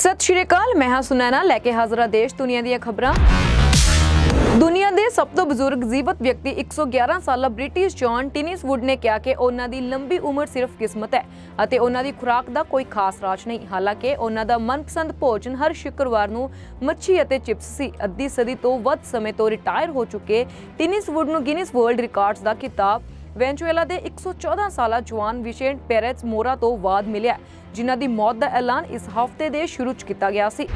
ਸਤਿ ਸ਼੍ਰੀ ਅਕਾਲ, ਮੈਂ ਹਾਂ ਸੁਨੈਨਾ, ਲੈ ਕੇ ਹਾਜ਼ਰ ਹਾਂ ਦੇਸ਼ ਦੁਨੀਆ ਦੀਆਂ ਖਬਰਾਂ। ਦੁਨੀਆ ਦੇ ਸਭ ਤੋਂ ਬਜ਼ੁਰਗ ਜੀਵਤ ਵਿਅਕਤੀ 111 ਸਾਲਾ ਬ੍ਰਿਟਿਸ਼ ਜੌਨ ਟਿਨਿਸ ਨੇ ਕਿਹਾ ਕਿ ਉਹਨਾਂ ਦੀ ਲੰਬੀ ਉਮਰ ਸਿਰਫ ਕਿਸਮਤ ਹੈ ਅਤੇ ਉਹਨਾਂ ਦੀ ਖੁਰਾਕ ਦਾ ਕੋਈ ਖਾਸ ਰਾਜ ਨਹੀਂ। ਹਾਲਾਂਕਿ ਉਹਨਾਂ ਦਾ ਮਨਪਸੰਦ ਭੋਜਨ ਹਰ ਸ਼ੁੱਕਰਵਾਰ ਨੂੰ ਮੱਛੀ ਅਤੇ ਚਿਪਸ ਸੀ। ਅੱਧੀ ਸਦੀ ਤੋਂ ਵੱਧ ਸਮੇਂ ਤੋਂ ਰਿਟਾਇਰ ਹੋ ਚੁੱਕੇ ਟਿਨਿਸ ਨੂੰ ਗਿਨੀਜ਼ ਵਰਲਡ ਰਿਕਾਰਡਸ ਦਾ ਖਿਤਾਬ ਵੈਨਜ਼ੂਏਲਾ ਦੇ 114 ਸਾਲਾ ਜਵਾਨ ਵਿਸ਼ੇਂਟ ਪੈਰੇਜ਼ ਮੋਰਾ ਤੋਂ ਬਾਅਦ ਮਿਲਿਆ ਜਿਨ੍ਹਾਂ ਦੀ ਮੌਤ ਦਾ ਐਲਾਨ ਇਸ ਹਫ਼ਤੇ ਦੇ ਸ਼ੁਰੂ 'ਚ ਕੀਤਾ ਗਿਆ ਸੀ।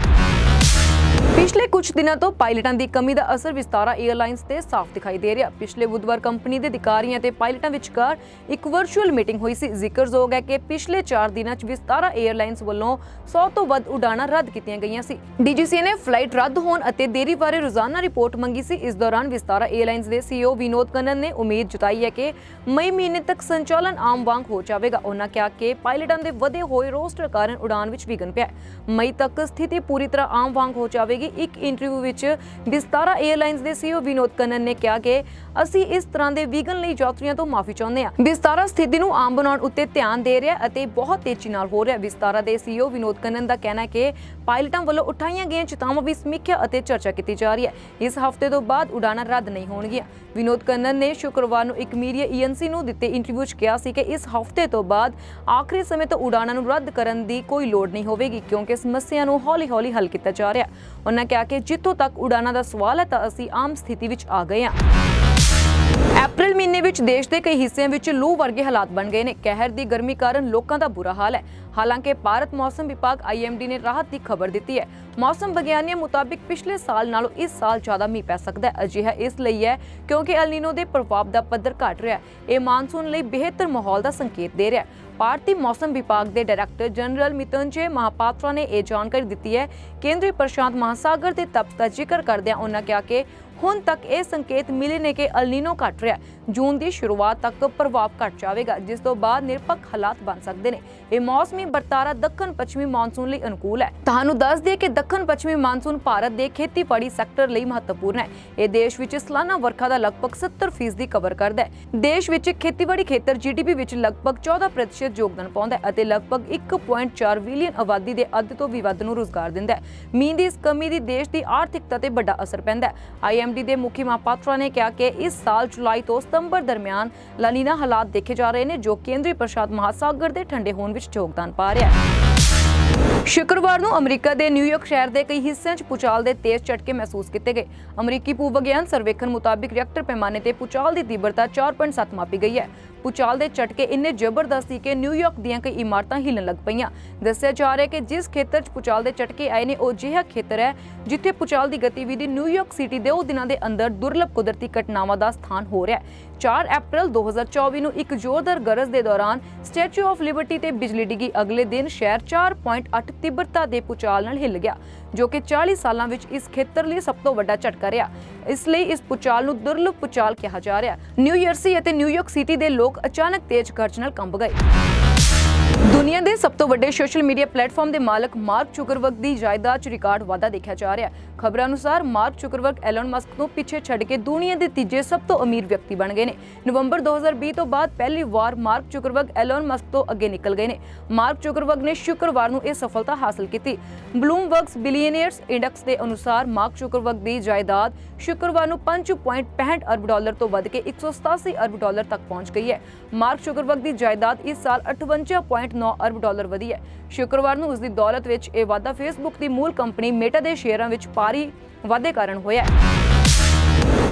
ਪਿਛਲੇ ਕੁਝ ਦਿਨਾਂ ਤੋਂ ਪਾਇਲਟਾਂ ਦੀ ਕਮੀ ਦਾ ਅਸਰ ਵਿਸਤਾਰਾ 에ਅਰਲਾਈਨਸ ਤੇ ਸਾਫ਼ ਦਿਖਾਈ ਦੇ ਰਿਹਾ। ਪਿਛਲੇ ਬੁੱਧਵਾਰ ਕੰਪਨੀ ਦੇ ਅਧਿਕਾਰੀਆਂ ਤੇ ਪਾਇਲਟਾਂ ਵਿਚਕਾਰ ਇੱਕ ਵਰਚੁਅਲ ਮੀਟਿੰਗ ਹੋਈ ਸੀ। ਜ਼ਿਕਰਯੋਗ ਹੈ ਕਿ ਪਿਛਲੇ 4 ਦਿਨਾਂ 'ਚ ਵਿਸਤਾਰਾ 에ਅਰਲਾਈਨਸ ਵੱਲੋਂ 100 ਤੋਂ ਵੱਧ ਉਡਾਣਾਂ ਰੱਦ ਕੀਤੀਆਂ ਗਈਆਂ ਸੀ। ਡੀਜੀਸੀਏ ਨੇ ਫਲਾਈਟ ਰੱਦ ਹੋਣ ਅਤੇ ਦੇਰੀ ਬਾਰੇ ਰੋਜ਼ਾਨਾ ਰਿਪੋਰਟ ਮੰਗੀ ਸੀ। ਇਸ ਦੌਰਾਨ ਵਿਸਤਾਰਾ 에ਅਰਲਾਈਨਸ ਦੇ ਸੀਈਓ ਵਿਨੋਦ ਕਨਨ ਨੇ ਉਮੀਦ ਜਤਾਈ ਹੈ ਕਿ ਮਈ ਮਹੀਨੇ ਤੱਕ ਸੰਚਾਲਨ ਆਮ ਵਾਂਗ ਹੋ ਜਾਵੇਗਾ। ਉਹਨਾਂ ਕਿਹਾ ਕਿ ਪਾਇਲਟਾਂ ਦੇ ਵਧੇ ਹੋਏ ਰੋਸਟਰ ਕਾਰਨ ਉਡਾਣ ਵਿੱਚ ਵਿਘਨ ਪਿਆ ਮਈ ਤੱਕ ਸਥਿਤੀ ਪੂਰੀ ਤਰ੍ਹਾਂ ਆਮ ਵਾਂਗ ਹੋ ਜਾਵੇਗੀ। ਇੱਕ ਇੰਟਰਵਿਊ ਵਿੱਚ ਵਿਸਤਾਰਾ 에ਅਰਲਾਈਨਸ ਦੇ ਸੀਈਓ ਵਿਨੋਦ ਕੰਨਨ ਨੇ ਕਿਹਾ ਕਿ ਅਸੀਂ ਇਸ ਤਰ੍ਹਾਂ ਦੇ ਵਿਘਨ ਲਈ ਯਾਤਰੀਆਂ ਤੋਂ ਮਾਫੀ ਚਾਹੁੰਦੇ ਹਾਂ। ਵਿਸਤਾਰਾ ਸਥਿਤੀ ਨੂੰ ਆਮ ਬਣਾਉਣ ਉੱਤੇ ਧਿਆਨ ਦੇ ਰਿਹਾ ਅਤੇ ਬਹੁਤ ਤੇਜ਼ੀ ਨਾਲ ਹੋ ਰਿਹਾ। ਵਿਸਤਾਰਾ ਦੇ ਸੀਈਓ ਵਿਨੋਦ ਕੰਨਨ ਦਾ ਕਹਿਣਾ ਹੈ ਕਿ ਪਾਇਲਟਾਂ ਵੱਲੋਂ ਉਠਾਈਆਂ ਗਈਆਂ ਚਿਤਾਵਾਂ ਵੀ ਸਮੀਖਿਆ ਅਤੇ ਚਰਚਾ ਕੀਤੀ ਜਾ ਰਹੀ ਹੈ। ਇਸ ਹਫ਼ਤੇ ਤੋਂ ਬਾਅਦ ਉਡਾਣਾਂ ਰੱਦ ਨਹੀਂ ਹੋਣਗੀਆਂ। ਵਿਨੋਦ ਕੰਨਨ ਨੇ ਸ਼ੁੱਕਰਵਾਰ ਨੂੰ ਇੱਕ ਮੀਡੀਆ ਏਜੰਸੀ ਨੂੰ ਦਿੱਤੇ ਇੰਟਰਵਿਊ 'ਚ ਕਿਹਾ ਸੀ ਕਿ ਇਸ ਹਫ਼ਤੇ ਤੋਂ ਬਾਅਦ ਆਖਰੀ ਸਮੇਂ ਤੋਂ ਉਡਾਣਾਂ ਨੂੰ ਰੱਦ ਕਰਨ ਦੀ ਕੋਈ ਲੋੜ ਨਹੀਂ ਹੋਵੇਗੀ ਕਿਉਂਕਿ ਸਮੱਸਿਆ ਨੂੰ ਹੌਲੀ-ਹੌਲੀ ਹੱਲ ਕੀਤਾ ਜਾ ਰਿਹਾ ਹੈ। ਉਹਨਾਂ ਕਿਹਾ ਕਿ ਜਿੱਥੋਂ ਤੱਕ ਉਡਾਣਾਂ ਦਾ ਸਵਾਲ ਹੈ ਤਾਂ ਅਸੀਂ ਆਮ ਸਥਿਤੀ ਵਿੱਚ ਆ ਗਏ ਹਾਂ। ਅਪ੍ਰੈਲ ਮਹੀਨੇ ਵਿੱਚ ਦੇਸ਼ ਦੇ ਕਈ ਹਿੱਸਿਆਂ ਵਿੱਚ ਲੂ ਵਰਗੇ ਹਾਲਾਤ ਬਣ ਗਏ ਨੇ। ਕਹਿਰ ਦੀ ਗਰਮੀ ਕਾਰਨ ਲੋਕਾਂ ਦਾ ਬੁਰਾ ਹਾਲ ਹੈ। ਹਾਲਾਂਕਿ ਭਾਰਤ ਮੌਸਮ ਵਿਭਾਗ ਆਈਐਮਡੀ ਨੇ ਰਾਹਤ ਦੀ ਖਬਰ ਦਿੱਤੀ ਹੈ। ਮੌਸਮ ਵਿਗਿਆਨੀਆਂ ਮੁਤਾਬਿਕ ਪਿਛਲੇ ਸਾਲ ਨਾਲੋਂ ਇਸ ਸਾਲ ਜ਼ਿਆਦਾ ਮੀਂਹ ਪੈ ਸਕਦਾ ਹੈ। ਅਜਿਹਾ ਇਸ ਲਈ ਹੈ ਕਿਉਂਕਿ ਐਲ ਨੀਨੋ ਦੇ ਪ੍ਰਭਾਵ ਦਾ ਪੱਧਰ ਘਟ ਰਿਹਾ ਹੈ। ਇਹ ਮਾਨਸੂਨ ਲਈ ਬਿਹਤਰ ਮਾਹੌਲ ਦਾ ਸੰਕੇਤ ਦੇ ਰਿਹਾ ਹੈ। ਭਾਰਤੀ ਮੌਸਮ ਵਿਭਾਗ ਦੇ ਡਾਇਰੈਕਟਰ ਜਨਰਲ ਮਿਤੰਜੇ ਮਹਾਪਾਤਰਾ ਨੇ ਇਹ ਜਾਣਕਾਰੀ ਦਿੱਤੀ ਹੈ। ਕੇਂਦਰੀ ਪ੍ਰਸ਼ਾਂਤ ਮਹਾਸਾਗਰ ਦੇ ਤਪਸ਼ ਦਾ ਜ਼ਿਕਰ ਕਰਦਿਆਂ ਉਹਨਾਂ ਕਿਹਾ ਕਿ ਹੁਣ ਤੱਕ ਇਹ ਸੰਕੇਤ ਮਿਲੇ ਨੇ ਕਿ ਅਲਨੀਨੋ ਘਟ ਰਿਹਾ ਜੂਨ ਦੀ ਸ਼ੁਰੂਆਤ ਤੱਕ ਪ੍ਰਭਾਵ ਘਟ ਜਾਵੇਗਾ, ਜਿਸ ਤੋਂ ਬਾਅਦ ਨਿਰਪੱਖ ਹਾਲਾਤ ਬਣ ਸਕਦੇ ਨੇ। ਇਹ ਮੌਸਮੀ ਵਰਤਾਰਾ ਦੱਖਣ ਪੱਛਮੀ ਮਾਨਸੂਨ ਲਈ ਅਨੁਕੂਲ ਹੈ। ਤੁਹਾਨੂੰ ਦੱਸ ਦਈਏ ਕਿ ਦੱਖਣ ਪੱਛਮੀ ਮਾਨਸੂਨ ਭਾਰਤ ਦੇ ਖੇਤੀਬਾੜੀ ਸੈਕਟਰ ਲਈ ਮਹੱਤਵਪੂਰਨ ਹੈ। ਇਹ ਦੇਸ਼ ਵਿੱਚ ਸਾਲਾਨਾ ਵਰਖਾ ਦਾ ਲਗਭਗ 70% ਦੀ ਕਵਰ ਕਰਦਾ ਹੈ। ਦੇਸ਼ ਵਿੱਚ ਖੇਤੀਬਾੜੀ ਖੇਤਰ ਜੀਡੀਪੀ ਵਿੱਚ ਲਗਭਗ 14% ਯੋਗਦਾਨ ਪਾਉਂਦਾ ਹੈ ਅਤੇ ਲਗਭਗ 1.4 ਬਿਲੀਅਨ ਆਬਾਦੀ ਦੇ ਅੱਧ ਤੋਂ ਵੀ ਵੱਧ ਨੂੰ ਰੋਜ਼ਗਾਰ ਦਿੰਦਾ ਹੈ। ਮੀਂਹ ਦੀ ਇਸ ਕਮੀ ਦੀ ਦੇਸ਼ ਦੀ ਆਰਥਿਕਤਾ ਤੇ ਵੱਡਾ ਅਸਰ ਪੈਂਦਾ ਹੈ। ਆਈਐਮਡੀ ਦੇ ਮੁਖੀ ਮਹਾਪਾਤਰਾ ਨੇ ਕਿਹਾ ਕਿ ਇਸ ਸਾਲ ਜੁਲਾਈ ਤੋਂ ਸਤੰਬਰ ਦਰਮਿਆਨ ਲਾਨੀਨਾ ਹਾਲਾਤ ਦੇਖੇ ਜਾ ਰਹੇ ਨੇ, ਜੋ ਕੇਂਦਰੀ ਪ੍ਰਸ਼ਾਦ ਮਹਾਸਾਗਰ ਦੇ ਠੰਡੇ ਹੋਣ ਵਿੱਚ ਯੋਗਦਾਨ ਪਾ ਰਿਹਾ ਹੈ। ਸ਼ੁੱਕਰਵਾਰ ਨੂੰ ਅਮਰੀਕਾ ਦੇ ਨਿਊਯਾਰਕ ਸ਼ਹਿਰ ਦੇ ਕਈ ਹਿੱਸਿਆਂ 'ਚ ਪੁਚਾਲ ਦੇ ਤੇਜ਼ ਝਟਕੇ ਮਹਿਸੂਸ ਕੀਤੇ ਗਏ। ਅਮਰੀਕੀ ਭੂ-ਵਿਗਿਆਨ ਸਰਵੇਖਣ ਮੁਤਾਬਿਕ ਰਿਐਕਟਰ ਪੈਮਾਨੇ ਤੇ ਪੁਚਾਲ ਦੀ ਤੀਬਰਤਾ 4.7 ਮਾਪੀ ਗਈ ਹੈ। ਪੁਚਾਲ ਦੇ ਝਟਕੇ ਇੰਨੇ ਜ਼ਬਰਦਸਤ ਸੀ ਕਿ ਨਿਊਯਾਰਕ ਦੀਆਂ ਕਈ ਇਮਾਰਤਾਂ ਹਿੱਲਣ ਲੱਗ ਪਈਆਂ। ਦੱਸਿਆ ਜਾ ਰਿਹਾ ਕਿ ਜਿਸ ਖੇਤਰ 'ਚ ਪੁਚਾਲ ਦੇ ਝਟਕੇ ਆਏ ਨੇ, ਉਹ ਅਜਿਹਾ ਖੇਤਰ ਹੈ ਜਿੱਥੇ ਪੁਚਾਲ ਦੀ ਗਤੀਵਿਧੀ ਨਿਊਯਾਰਕ ਸਿਟੀ ਦੇ ਉਹ ਦਿਨਾਂ ਦੇ ਅੰਦਰ ਦੁਰਲਭ ਕੁਦਰਤੀ ਘਟਨਾਵਾਂ ਦਾ ਸਥਾਨ ਹੋ ਰਿਹਾ ਹੈ। 4 ਅਪ੍ਰੈਲ 2024 ਨੂੰ ਇੱਕ ਜ਼ੋਰਦਾਰ ਗਰਜ ਦੇ ਦੌਰਾਨ ਸਟੈਚੂ ਆਫ ਲਿਬਰਟੀ ਤੇ ਬਿਜਲੀ ਡਿੱਗੀ। ਅਗਲੇ ਦਿਨ ਸ਼ਹਿਰ 4.8 ਤੀਬਰਤਾ ਦੇ ਪੁਚਾਲ ਨਾਲ ਹਿੱਲ ਗਿਆ, ਜੋ ਕਿ 40 ਸਾਲਾਂ ਵਿੱਚ ਇਸ ਖੇਤਰ ਲਈ ਸਭ ਤੋਂ ਵੱਡਾ ਝਟਕਾ ਰਿਹਾ। ਇਸ ਲਈ ਇਸ ਪੁਚਾਲ ਨੂੰ ਦੁਰਲਭ ਪੁਚਾਲ ਕਿਹਾ ਜਾ ਰਿਹਾ ਨਿਊ ਯਰਸੀ ਅਤੇ ਨਿਊਯਾਰਕ ਸਿਟੀ ਦੇ ਲੋਕ ਅਚਾਨਕ ਤੇਜ਼ ਗਰਜ ਨਾਲ ਕੰਬ ਗਏ। ਦੁਨੀਆ ਦੇ ਸਭ ਤੋਂ ਵੱਡੇ ਸੋਸ਼ਲ ਮੀਡੀਆ ਪਲੇਟਫਾਰਮ ਦੇ ਮਾਲਕ ਮਾਰਕ ਜ਼ੁਕਰਬਰਗ ਦੀ ਜਾਇਦਾਦ 'ਚ ਰਿਕਾਰਡ ਵਾਧਾ ਦੇਖਿਆ ਜਾ ਰਿਹਾ ਹੈ। ਖਬਰਾਂ ਅਨੁਸਾਰ ਮਾਰਕ ਜ਼ੁਕਰਬਰਗ ਐਲਨ ਮਸਕ ਨੂੰ ਪਿੱਛੇ ਛੱਡ ਕੇ ਦੁਨੀਆ ਦੇ ਤੀਜੇ ਸਭ ਤੋਂ ਅਮੀਰ ਵਿਅਕਤੀ ਬਣ ਗਏ ਨੇ। ਨਵੰਬਰ 2020 ਤੋਂ ਬਾਅਦ ਪਹਿਲੀ ਵਾਰ ਮਾਰਕ ਜ਼ੁਕਰਬਰਗ ਐਲਨ ਮਸਕ ਤੋਂ ਅੱਗੇ ਨਿਕਲ ਗਏ ਨੇ। ਮਾਰਕ ਜ਼ੁਕਰਬਰਗ ਨੇ ਸ਼ੁੱਕਰਵਾਰ ਨੂੰ ਇਹ ਸਫਲਤਾ ਹਾਸਲ ਕੀਤੀ। ਬਲੂਮਬਰਗਸ ਬਿਲੀਅਨਰਸ ਇੰਡੈਕਸ ਦੇ ਅਨੁਸਾਰ ਮਾਰਕ ਜ਼ੁਕਰਬਰਗ ਦੀ ਜਾਇਦਾਦ ਸ਼ੁੱਕਰਵਾਰ ਨੂੰ 5.65 ਅਰਬ ਡਾਲਰ ਤੋਂ ਵੱਧ ਕੇ 187 ਅਰਬ ਡਾਲਰ ਤੱਕ ਪਹੁੰਚ ਗਈ ਹੈ। ਮਾਰਕ ਜ਼ੁਕਰਬਰਗ ਦੀ ਜਾਇਦਾਦ ਇਸ ਸਾਲ 58.9 ਅਰਬ ਡਾਲਰ ਵਧੀ ਹੈ। ਸ਼ੁੱਕਰਵਾਰ ਨੂੰ ਉਸ ਦੀ ਦੌਲਤ ਵਿੱਚ ਇਹ ਵਾਧਾ ਫੇਸਬੁੱਕ ਦੀ ਮੂਲ ਕੰਪਨੀ ਮੇਟਾ ਦੇ ਸ਼ੇਅਰਾਂ ਵਿੱਚ ਭਾਰੀ ਵਾਧੇ ਕਾਰਨ ਹੋਇਆ ਹੈ।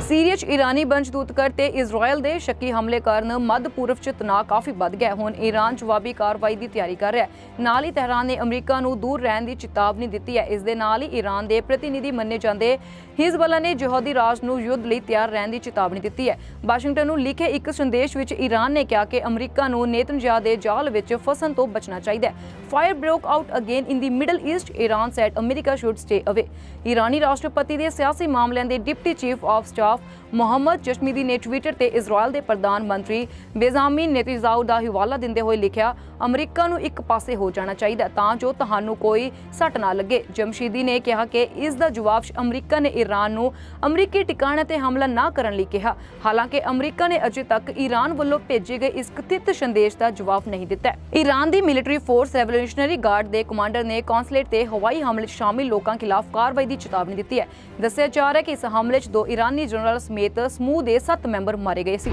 ਸੀਰੀਆ 'ਚ ਈਰਾਨੀ ਬੰਚਦੂਤਕਰ ਤੇ ਇਜ਼ਰਾਈਲ ਦੇ ਸ਼ੱਕੀ ਹਮਲੇ ਕਾਰਨ ਮੱਧ ਪੂਰਬ 'ਚ ਤਣਾਅ ਕਾਫੀ ਵੱਧ ਗਿਆ ਹੁਣ ਈਰਾਨ ਜਵਾਬੀ ਕਾਰਵਾਈ ਦੀ ਤਿਆਰੀ ਕਰ ਰਿਹਾ ਹੈ। ਨਾਲ ਹੀ ਤਹਿਰਾਨ ਨੇ ਅਮਰੀਕਾ ਨੂੰ ਦੂਰ ਰਹਿਣ ਦੀ ਚੇਤਾਵਨੀ ਦਿੱਤੀ ਹੈ। ਇਸ ਦੇ ਨਾਲ ਹੀ ਈਰਾਨ ਦੇ ਪ੍ਰਤੀਨਿਧੀ ਮੰਨੇ ਜਾਂਦੇ ਹਿਜ਼ਬੁੱਲਾ ਨੇ ਜਿਹਾਦੀ ਰਾਜ ਨੂੰ ਯੁੱਧ ਲਈ ਤਿਆਰ ਰਹਿਣ ਦੀ ਚੇਤਾਵਨੀ ਦਿੱਤੀ ਹੈ। ਵਾਸ਼ਿੰਗਟਨ ਨੂੰ ਲਿਖੇ ਇੱਕ ਸੰਦੇਸ਼ ਵਿੱਚ ਈਰਾਨ ਨੇ ਕਿਹਾ ਕਿ ਅਮਰੀਕਾ ਨੂੰ ਨੇਤਨਯਾਹ ਦੇ ਜਾਲ ਵਿੱਚ ਫਸਣ ਤੋਂ ਬਚਣਾ ਚਾਹੀਦਾ ਹੈ। Fire broke out again in the Middle East Iran said America should stay away. ਈਰਾਨੀ ਰਾਸ਼ਟਰਪਤੀ ਦੇ ਸਿਆਸੀ ਮਾਮਲਿਆਂ ਦੇ deputy chief of staff Mohammad Jamshidi ਨੇ ਟਵਿੱਟਰ ਤੇ ਇਜ਼ਰਾਈਲ ਦੇ ਪ੍ਰਧਾਨ ਮੰਤਰੀ ਬੇਜ਼ਾਮਿਨ ਨੇਤਨਜ਼ਾਹੂ ਦਾ ਹਵਾਲਾ ਦਿੰਦੇ ਹੋਏ ਲਿਖਿਆ, ਅਮਰੀਕਾ ਨੂੰ ਇੱਕ ਪਾਸੇ ਹੋ ਜਾਣਾ ਚਾਹੀਦਾ ਤਾਂ ਜੋ ਤੁਹਾਨੂੰ ਕੋਈ ਸੱਟ ਨਾ ਲੱਗੇ। ਜਮਸ਼ੀਦੀ ਨੇ ਕਿਹਾ ਕਿ ਇਸ ਦਾ ਜਵਾਬ ਅਮਰੀਕਾ ਨੇ ਈਰਾਨ ਨੂੰ ਅਮਰੀਕੀ ਟਿਕਾਣੇ ਤੇ ਹਮਲਾ ਨਾ ਕਰਨ ਲਈ ਕਿਹਾ। ਹਾਲਾਂਕਿ ਅਮਰੀਕਾ ਨੇ ਅਜੇ ਤੱਕ ਈਰਾਨ ਵੱਲੋਂ ਭੇਜੇ ਗਏ ਇਸ ਕਥਿਤ ਸੰਦੇਸ਼ ਦਾ ਜਵਾਬ ਨਹੀਂ ਦਿੱਤਾ ਈਰਾਨ ਦੀ ਮਿਲਟਰੀ ਫੋਰਸ ਰੈਵੋਲੂਸ਼ਨਰੀ ਗਾਰਡ ਦੇ ਕਮਾਂਡਰ ਨੇ ਕੌਂਸਲੇਟ ਤੇ ਹਵਾਈ ਹਮਲੇ 'ਚ ਸ਼ਾਮਿਲ ਲੋਕਾਂ ਖਿਲਾਫ ਕਾਰਵਾਈ ਦੀ ਚੇਤਾਵਨੀ ਦਿੱਤੀ ਹੈ। ਦੱਸਿਆ ਜਾ ਰਿਹਾ ਹੈ ਕਿ ਇਸ ਹਮਲੇ 'ਚ ਦੋ ਈਰਾਨੀ ਜਨਰਲ ਸਮੇਤ ਸਮੂਹ ਦੇ 7 ਮੈਂਬਰ ਮਾਰੇ ਗਏ ਸੀ।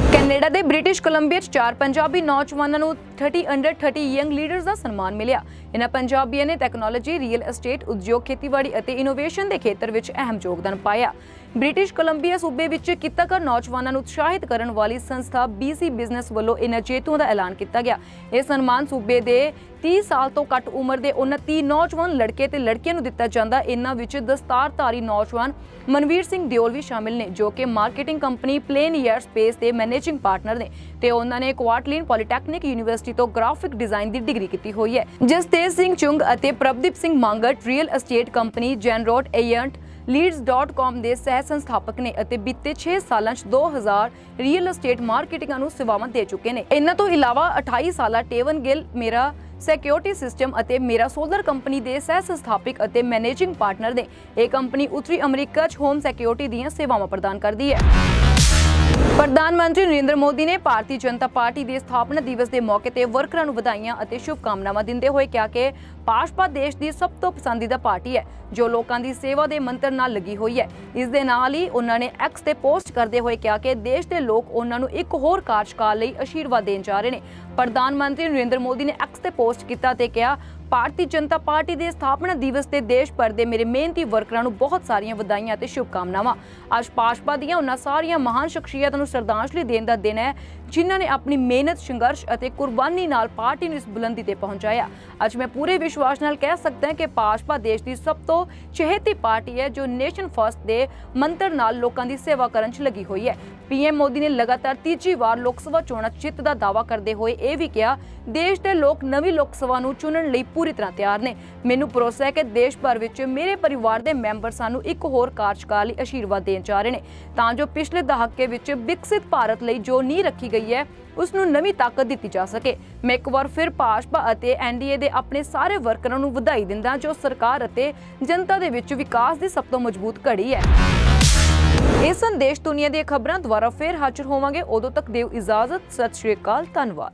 ਕੈਨੇਡਾ ਦੇ ਬ੍ਰਿਟਿਸ਼ ਕੋਲੰਬੀਆ 'ਚ ਚਾਰ ਪੰਜਾਬੀ ਨੌਜਵਾਨਾਂ ਨੂੰ 30 ਅੰਡਰ 30 ਯੰਗ ਲੀਡਰਸ ਦਾ ਸਨਮਾਨ ਮਿਲਿਆ। ਇਹਨਾਂ ਪੰਜਾਬੀਆਂ ਨੇ ਟੈਕਨੋਲੋਜੀ ਰੀਅਲ ਐਸਟੇਟ ਉਦਯੋਗ, ਖੇਤੀਬਾੜੀ ਅਤੇ ਇਨੋਵੇਸ਼ਨ ਦੇ ਖੇਤਰ ਵਿੱਚ ਅਹਿਮ ਯੋਗਦਾਨ ਪਾਇਆ। ਬ੍ਰਿਟਿਸ਼ ਕੋਲੰਬੀਆ ਸੂਬੇ ਵਿੱਚ ਕਿੱਤਾਕਾਰ ਨੌਜਵਾਨਾਂ ਨੂੰ ਉਤਸ਼ਾਹਿਤ ਕਰਨ ਵਾਲੀ ਸੰਸਥਾ BC ਬਿਜ਼ਨਸ ਵੱਲੋਂ ਇਹਨਾਂ ਜੇਤੂਆਂ ਦਾ ਐਲਾਨ ਕੀਤਾ ਗਿਆ। ਇਹ ਸਨਮਾਨ ਸੂਬੇ ਦੇ 30 ਸਾਲ ਤੋਂ ਘੱਟ ਉਮਰ ਦੇ 29 ਨੌਜਵਾਨ ਲੜਕੇ ਤੇ ਲੜਕੀਆਂ ਨੂੰ ਦਿੱਤਾ ਜਾਂਦਾ। ਇਹਨਾਂ ਵਿੱਚ ਦਸਤਾਰਧਾਰੀ ਨੌਜਵਾਨ ਮਨਵੀਰ ਸਿੰਘ ਦਿਓਲ ਵੀ ਸ਼ਾਮਿਲ ਨੇ, ਜੋ ਕਿ marketing company plane air space ਦੇ ਮੈਨੇਜਿੰਗ ਪਾਰਟਨਰ ਨੇ ਤੇ ਉਹਨਾਂ ਨੇ ਕੁਆਟਲਿਨ ਪੋਲੀਟੈਕਨਿਕ ਯੂਨੀਵਰਸਿਟੀ ਤੋਂ ਗ੍ਰਾਫਿਕ ਡਿਜ਼ਾਈਨ ਦੀ ਡਿਗਰੀ ਕੀਤੀ ਹੋਈ ਹੈ। ਜਸਤੇਜ ਸਿੰਘ ਚੁੰਗ ਅਤੇ Prabhdeep Singh Mangat real estate company ਜੈਨਰੋਟ agent leads.com ਦੇ ਸਹਿ ਸੰਸਥਾਪਕ ਨੇ ਅਤੇ ਬੀਤੇ 6 ਸਾਲਾਂ 'ਚ 2000 ਰੀਅਲ ਐਸਟੇਟ ਮਾਰਕੀਟਿੰਗਾਂ ਨੂੰ ਸੇਵਾਵਾਂ ਦੇ ਚੁੱਕੇ ਨੇ। ਇਹਨਾਂ ਤੋਂ ਇਲਾਵਾ 28 ਸਾਲਾ ਟੇਵਨ ਗਿੱਲ ਮੇਰਾ ਸਿਕਿਉਰਿਟੀ ਸਿਸਟਮ ਅਤੇ ਮੇਰਾ ਸੋਲਰ ਕੰਪਨੀ ਦੇ ਸਹਿ ਸੰਸਥਾਪਕ ਅਤੇ ਮੈਨੇਜਿੰਗ ਪਾਰਟਨਰ ਨੇ। ਇਹ ਕੰਪਨੀ ਉੱਤਰੀ ਅਮਰੀਕਾ 'ਚ ਹੋਮ ਸਿਕਿਉਰਿਟੀ ਦੀਆਂ ਸੇਵਾਵਾਂ ਪ੍ਰਦਾਨ ਕਰਦੀ ਹੈ। ਪ੍ਰਧਾਨ ਮੰਤਰੀ ਨਰਿੰਦਰ ਮੋਦੀ ਨੇ ਭਾਰਤੀ ਜਨਤਾ ਪਾਰਟੀ ਦੇ ਸਥਾਪਨਾ ਦਿਵਸ ਦੇ ਮੌਕੇ ਤੇ ਵਰਕਰਾਂ ਨੂੰ ਵਧਾਈਆਂ ਅਤੇ ਸ਼ੁਭਕਾਮਨਾਵਾਂ ਦਿੰਦੇ ਹੋਏ ਕਿਹਾ ਕਿ ਭਾਜਪਾ ਦੇਸ਼ ਦੀ ਸਭ ਤੋਂ ਪਸੰਦੀਦਾ ਪਾਰਟੀ ਹੈ, ਜੋ ਲੋਕਾਂ ਦੀ ਸੇਵਾ ਦੇ ਮੰਤਰ ਨਾਲ ਲੱਗੀ ਹੋਈ ਹੈ। ਇਸ ਦੇ ਨਾਲ ਹੀ ਉਹਨਾਂ ਨੇ ਐਕਸ ਤੇ ਪੋਸਟ ਕਰਦੇ ਹੋਏ ਕਿਹਾ ਕਿ ਦੇਸ਼ ਦੇ ਲੋਕ ਉਹਨਾਂ ਨੂੰ ਇੱਕ ਹੋਰ ਕਾਰਜਕਾਲ ਲਈ ਅਸ਼ੀਰਵਾਦ ਦੇਣ ਜਾ ਰਹੇ ਨੇ। ਪ੍ਰਧਾਨ ਮੰਤਰੀ ਨਰਿੰਦਰ ਮੋਦੀ ਨੇ ਐਕਸ ਤੇ ਪੋਸਟ ਕੀਤਾ ਤੇ ਕਿਹਾ ਭਾਰਤੀ ਜਨਤਾ ਪਾਰਟੀ ਦੇ ਸਥਾਪਨਾ ਦਿਵਸ ਤੇ ਦੇਸ਼ ਭਰ ਦੇ ਮੇਰੇ ਮਿਹਨਤੀ ਵਰਕਰਾਂ ਨੂੰ ਬਹੁਤ ਸਾਰੀਆਂ ਵਧਾਈਆਂ ਤੇ ਸ਼ੁਭਕਾਮਨਾਵਾਂ। ਅੱਜ ਭਾਜਪਾ ਦੀਆਂ ਉਹਨਾਂ ਸਾਰੀਆਂ ਮਹਾਨ ਸ਼ਖਸੀਅਤਾਂ ਨੂੰ ਸ਼ਰਧਾਂਜਲੀ ਦੇਣ ਦਾ ਦਿਨ ਹੈ। ਜਿਨ੍ਹਾਂ ਨੇ ਆਪਣੀ ਮਿਹਨਤ, ਸੰਘਰਸ਼ ਅਤੇ ਕੁਰਬਾਨੀ ਨਾਲ ਪਾਰਟੀ ਨੂੰ ਇਸ ਬੁਲੰਦੀ ਤੇ ਪਹੁੰਚਾਇਆ। ਅੱਜ ਮੈਂ ਪੂਰੇ ਵਿਸ਼ਵਾਸ ਨਾਲ ਕਹਿ ਸਕਦਾ ਹਾਂ ਕਿ ਭਾਜਪਾ ਦੇਸ਼ ਦੀ ਸਭ ਤੋਂ ਚਹੇਤੀ ਪਾਰਟੀ ਹੈ, ਜੋ ਨੇਸ਼ਨ ਫਰਸਟ ਦੇ ਮੰਤਰ ਨਾਲ ਲੋਕਾਂ ਦੀ ਸੇਵਾ ਕਰਨ 'ਚ ਲੱਗੀ ਹੋਈ ਹੈ। ਪੀਐਮ ਮੋਦੀ ਨੇ ਲਗਾਤਾਰ ਤੀਜੀ ਵਾਰ ਲੋਕ ਸਭਾ ਚੋਣਾਂ ਜਿੱਤ ਦਾ ਦਾਅਵਾ ਕਰਦੇ ਹੋਏ ਇਹ ਵੀ ਕਿਹਾ, ਦੇਸ਼ ਦੇ ਲੋਕ ਨਵੀਂ ਲੋਕ ਸਭਾ ਨੂੰ ਚੁਣਨ ਲਈ ਪੂਰੀ ਤਰ੍ਹਾਂ ਤਿਆਰ ਨੇ। ਮੈਨੂੰ ਭਰੋਸਾ ਹੈ ਕਿ ਦੇਸ਼ ਭਰ ਵਿੱਚ ਮੇਰੇ ਪਰਿਵਾਰ ਦੇ ਮੈਂਬਰ ਸਾਨੂੰ ਇੱਕ ਹੋਰ ਕਾਰਜਕਾਲ ਲਈ ਅਸ਼ੀਰਵਾਦ ਦੇਣ ਜਾ ਰਹੇ ਨੇ। ਤਾਂ ਜੋ ਪਿਛਲੇ ਦਹਾਕੇ ਵਿੱਚ ਵਿਕਸਿਤ ਭਾਰਤ ਲਈ ਜੋ ਨੀਂਹ ਰੱਖੀ ਗਈ ਹੈ ਉਸ ਨੂੰ ਨਵੀਂ ਤਾਕਤ ਦਿੱਤੀ ਜਾ ਸਕੇ। ਮੈਂ ਇੱਕ ਵਾਰ ਫਿਰ ਭਾਜਪਾ ਅਤੇ ਐਨਡੀਏ ਦੇ ਆਪਣੇ ਸਾਰੇ ਵਰਕਰਾਂ ਨੂੰ ਵਧਾਈ ਦਿੰਦਾ ਜੋ ਸਰਕਾਰ ਅਤੇ ਜਨਤਾ ਦੇ ਵਿੱਚ ਵਿਕਾਸ ਦੀ ਸਭ ਤੋਂ ਮਜ਼ਬੂਤ ਘੜੀ ਹੈ। ਇਹ ਸੰਦੇਸ਼ ਦੁਨੀਆ ਦੀਆਂ ਖਬਰਾਂ ਦੁਆਰਾ ਫੇਰ ਹਾਜ਼ਰ ਹੋਵਾਂਗੇ। ਉਦੋਂ ਤੱਕ ਦਿਓ ਇਜਾਜ਼ਤ। ਸਤਿ ਸ਼੍ਰੀ ਅਕਾਲ। ਧੰਨਵਾਦ।